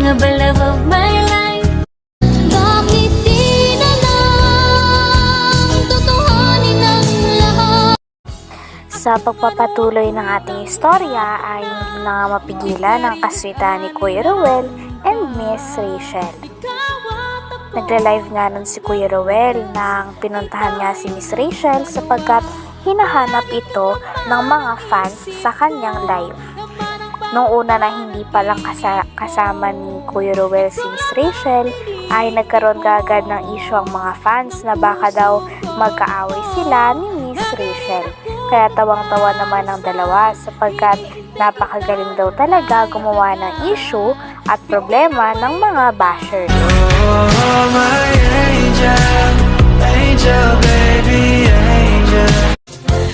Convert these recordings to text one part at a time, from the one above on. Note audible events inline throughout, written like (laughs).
Ikaw nga ba love of my life? Bakit di na lang Tutuhanin ang lahat? Sa pagpapatuloy ng ating istorya ay hindi na nga mapigilan ang kaswitan ni Kuya Roel and Miss Rachel. Nagla-live nga nun si Kuya Roel nang pinuntahan niya si Miss Rachel sapagkat hinahanap ito ng mga fans sa kanyang live. Nung una na hindi palang kasa- kasama ni Kuya Roel si Miss Rachel, ay nagkaroon kagad ng issue ang mga fans na baka daw magkaaway sila ni Miss Rachel. Kaya tawang-tawa naman ang dalawa sapagkat napakagaling daw talaga gumawa ng issue at problema ng mga bashers. Oh, my angel, angel, baby, angel.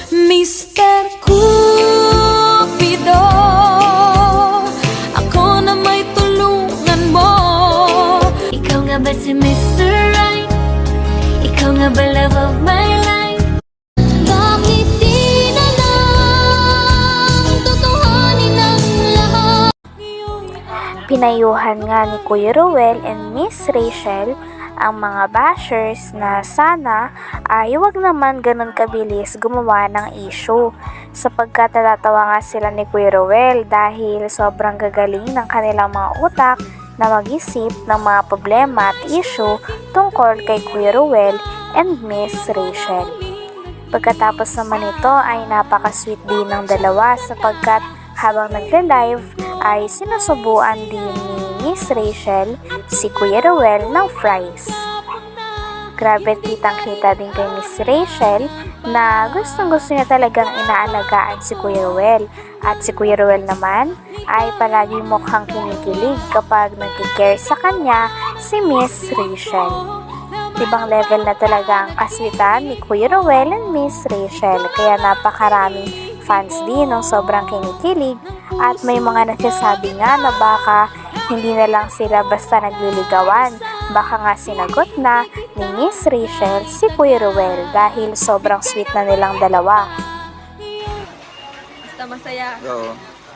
Mr. Cupido nga ba si Mr. Right? Ikaw nga ba love of my life? Bakit di na lang lahat? Pinayuhan nga ni Kuya Ruel and Miss Rachel ang mga bashers na sana ay wag naman ganun kabilis gumawa ng issue sapagkat natatawa nga sila ni Kuya Ruel dahil sobrang gagaling ng kanilang mga utak na mag-isip ng mga problema at issue tungkol kay Kuya Ruel and Miss Rachel. Pagkatapos naman ito ay napaka-sweet din ng dalawa sapagkat habang nagla-live ay sinusubuan din ni Miss Rachel si Kuya Ruel ng fries. Grabe kitang kita din kay Miss Rachel na gustong gusto niya talagang inaalagaan si Kuya Ruel. At si Kuya Ruel naman ay palagi mukhang kinikilig kapag nagkikare sa kanya si Miss Rachel. Ibang level na talaga ang kaswitan ni Kuya Ruel and Miss Rachel kaya napakaraming fans din ng sobrang kinikilig at may mga nagsasabi nga na baka hindi na lang sila basta nagliligawan. Baka nga sinagot na ni Miss Rachel si Kuya Ruel dahil sobrang sweet na nilang dalawa. Basta masaya. Oo.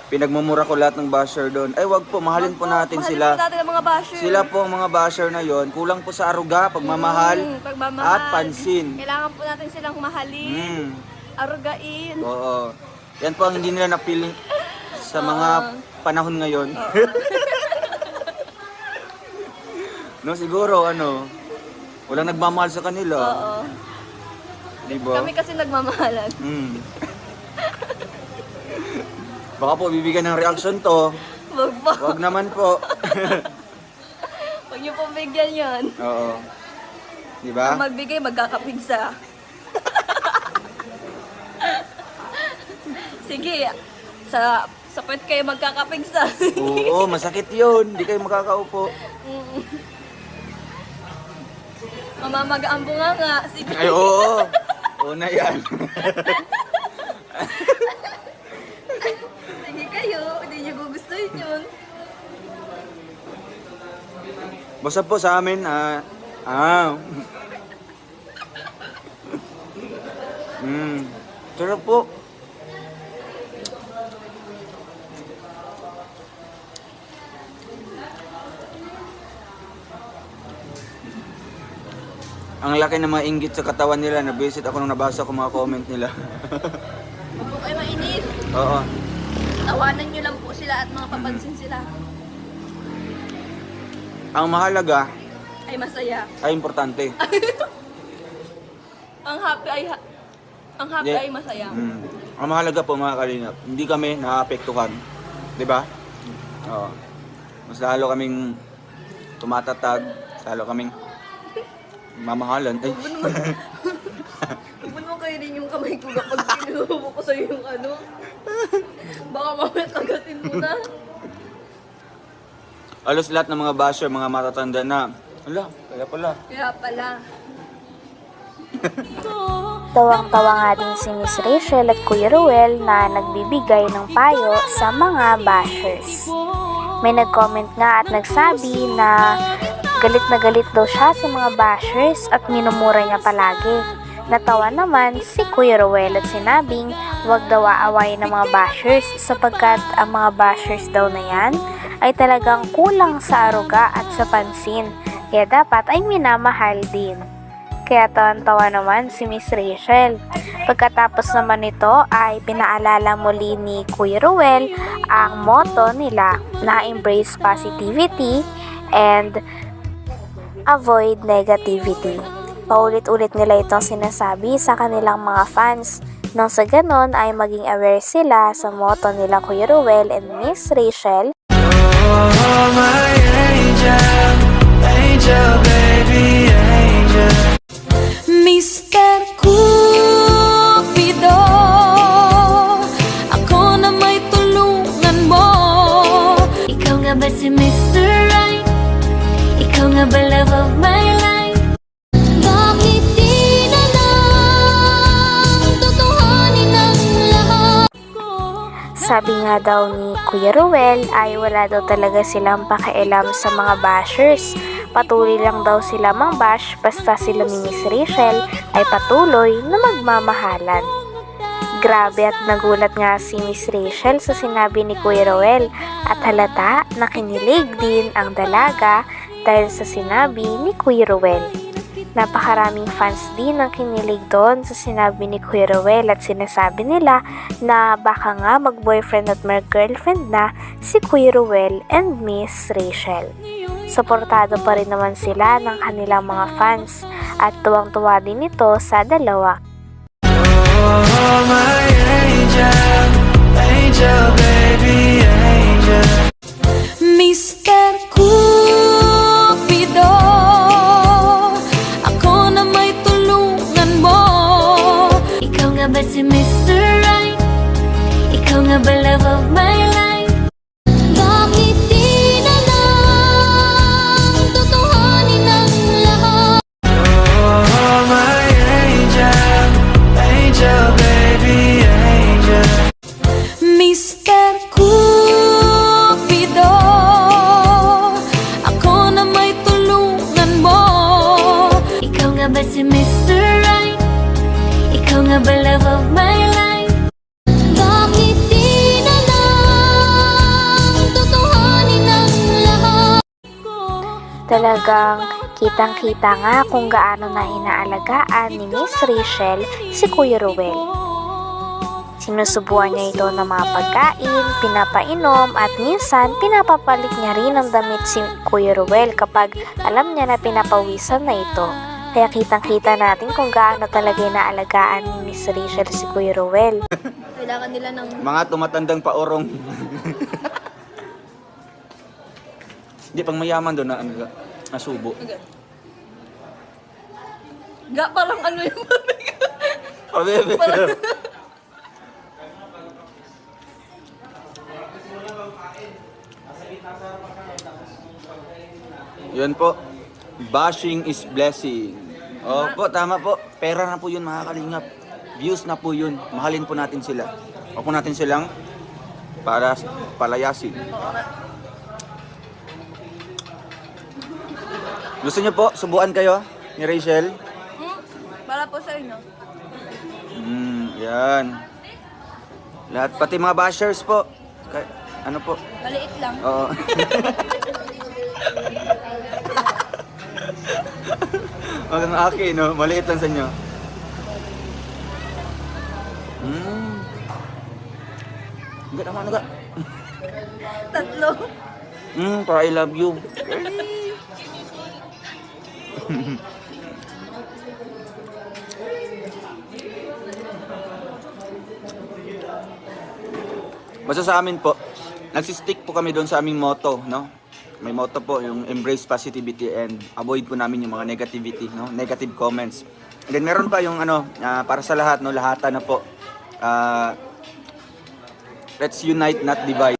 Pinagmumura ko lahat ng basher doon. Ay, wag po, mahalin po natin Mahalin sila. po natin ang mga basher. Sila po ang mga basher na yon. Kulang po sa aruga, pagmamahal, Mm, pagmamahal. at pansin. Kailangan po natin silang mahalin, Mm. arugain. Oo. Yan po ang hindi nila na-feel sa mga panahon ngayon. (laughs) no, siguro, ano, walang nagmamahal sa kanila. Oo. Di ba? Kami kasi nagmamahalan. Mm. Baka po bibigyan ng reaction to. Wag po. Wag naman po. (laughs) Huwag niyo pong bigyan yun. Oo. Di ba? Kung magbigay, magkakapigsa. (laughs) Sige, sa sa puwet kayo magkakapigsa. Oo, masakit yun. Hindi kayo makakaupo. (laughs) Mamamaga ang bunga nga. Sige. Ay, oo. (laughs) Una yan. (laughs) Sige kayo. Hindi niyo gugustuhin yun. Basta po sa amin, ah, ah. (laughs) Mm. Sarap po. Ang laki ng mga inggit sa katawan nila. Nabisit ako nung nabasa ko mga comment nila. Huwag po kayo mainis. Oo. Tawanan niyo lang po sila at mga papansin sila. Ang mahalaga Ay masaya. ay importante. (laughs) Ang happy ay ha- ang happy Yeah. ay masaya. Mm. Ang mahalaga po mga kalingap, hindi kami naapektuhan. Di ba? Oo. Mas lalo kaming tumatatag, lalo kaming mamahalan. Ay, (laughs) Huwag mo naman kayo rin yung kamay ko kapag kinuha ko sa'yo yung ano. Baka mamaya kagatin mo na. Halos lahat ng mga basher, mga matatanda na, ala, kaya pala. Kaya pala. (laughs) Tawang-tawa nga din si Miss Rachel at Kuya Ruel na nagbibigay ng payo sa mga bashers. May nag-comment nga at nagsabi na galit na galit daw siya sa mga bashers at minumura niya palagi. Natawa naman si Kuya Ruel at sinabing wag daw aawayin ng mga bashers sapagkat ang mga bashers daw na yan ay talagang kulang sa aruga at sa pansin kaya dapat ay minamahal din. Kaya tawan-tawa naman si Miss Rachel. Pagkatapos naman nito ay pinaalala muli ni Kuya Ruel ang motto nila na embrace positivity and avoid negativity. Paulit-ulit nila itong sinasabi sa kanilang mga fans. Nang sa ganon ay maging aware sila sa motto nila Kuya Ruel and Miss Rachel Oh, my angel, angel, baby, angel. Mr. Cupido Nga daw ni Kuya Ruel ay wala daw talaga silang pakialam sa mga bashers. Patuloy lang daw sila mang bash basta sila ni Miss Rachel ay patuloy na magmamahalan. Grabe at nagulat nga si Miss Rachel sa sinabi ni Kuya Ruel at halata na kinilig din ang dalaga dahil sa sinabi ni Kuya Ruel. Napakaraming fans din ang kinilig doon sa sinabi ni Kuya Ruel at sinasabi nila na baka nga mag-boyfriend at mag-girlfriend na si Kuya Ruel and Miss Rachel. Suportado pa rin naman sila ng kanilang mga fans at tuwang-tuwa din ito sa dalawa. Oh, my angel, angel, baby, angel. Mr. Ikaw nga ba love of my Talagang kitang-kita nga kung gaano na inaalagaan ni Miss Rachel si Kuya Ruel. Sinusubuan niya ito ng mga pagkain, pinapainom at minsan pinapapalit niya rin ng damit si Kuya Ruel kapag alam niya na pinapawisan na ito. Kaya kitang-kita natin kung gaano talaga inaalagaan ni Miss Rachel si Kuya Ruel. (laughs) Kailangan nila ng... Mga tumatandang paorong. (laughs) Hindi, pang mayaman doon na ano, nasubo. Ga, parang ano yung (laughs) Oh, bebe. Yun po. Bashing is blessing. Opo, tama po. Pera na po yun, mga kalingap. Views na po yun. Mahalin po natin sila. Huwag po natin silang para palayasin. Gusto niyo po, subuan kayo ni Rachel? Hmm? Para po sa inyo. Hmm, yan. Lahat, pati mga bashers po. Ka- ano po? Maliit lang. Oo. (laughs) Wag ang akin, no? Maliit lang sa inyo. Hmm. Enggak naman, enggak. Tatlo. Hmm, para I love you. (laughs) (laughs) Basta sa amin po, nagsistick po kami doon sa aming motto, no? May motto po, yung embrace positivity and avoid po namin yung mga negativity, no? Negative comments. And then meron pa yung ano, ah, para sa lahat, no? Lahatan na po. Ah, let's unite, not divide.